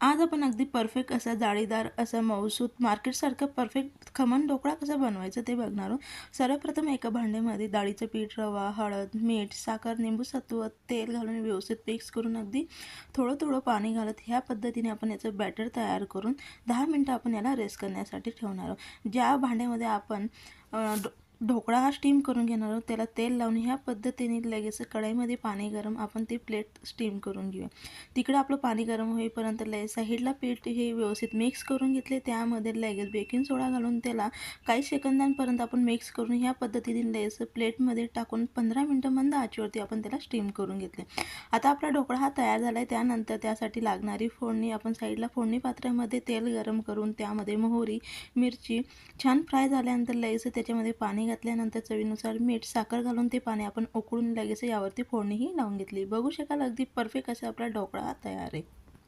आज आपण अगदी परफेक्ट असा जाळीदार असा मऊसूत मार्केटसारखं परफेक्ट खमण ढोकळा कसा बनवायचा ते बघणार आहोत. सर्वप्रथम एका भांड्यामध्ये डाळीचं पीठ रवा हळद मीठ साखर निंबू सत्व तेल घालून व्यवस्थित मिक्स करून अगदी थोडं थोडं पाणी घालत ह्या पद्धतीने आपण याचं बॅटर तयार करून दहा मिनटं आपण याला रेस्ट करण्यासाठी ठेवणार आहोत. ज्या भांड्यामध्ये आपण ढोकळा हा स्टीम करून घेणार आहोत. त्याला तेल लावून ह्या पद्धतीने लगेच कढईमध्ये पाणी गरम आपण ती प्लेट स्टीम करून घेऊया. तिकडं आपलं पाणी गरम होईपर्यंत लगेच साईडला पीठ हे व्यवस्थित मिक्स करून घेतले. त्यामध्ये लगेच बेकिंग सोडा घालून त्याला काही सेकंदांपर्यंत आपण मिक्स करून ह्या पद्धतीने लगेच प्लेटमध्ये टाकून पंधरा मिनटं मंद आचेवरती आपण त्याला स्टीम करून घेतले. आता आपला ढोकळा हा तयार झाला आहे त्यानंतर त्यासाठी लागणारी फोडणी आपण साईडला फोडणी पात्रामध्ये तेल गरम करून त्यामध्ये मोहरी मिरची छान फ्राय झाल्यानंतर लगेच त्याच्यामध्ये पाणी घातल्यानंतर चवीनुसार मीठ साखर घालून ते पाणी आपण उकळून लगेच यावरती फोडणीही लावून घेतली. बघू शकाल अगदी परफेक्ट असा आपला ढोकळा हा तयार आहे.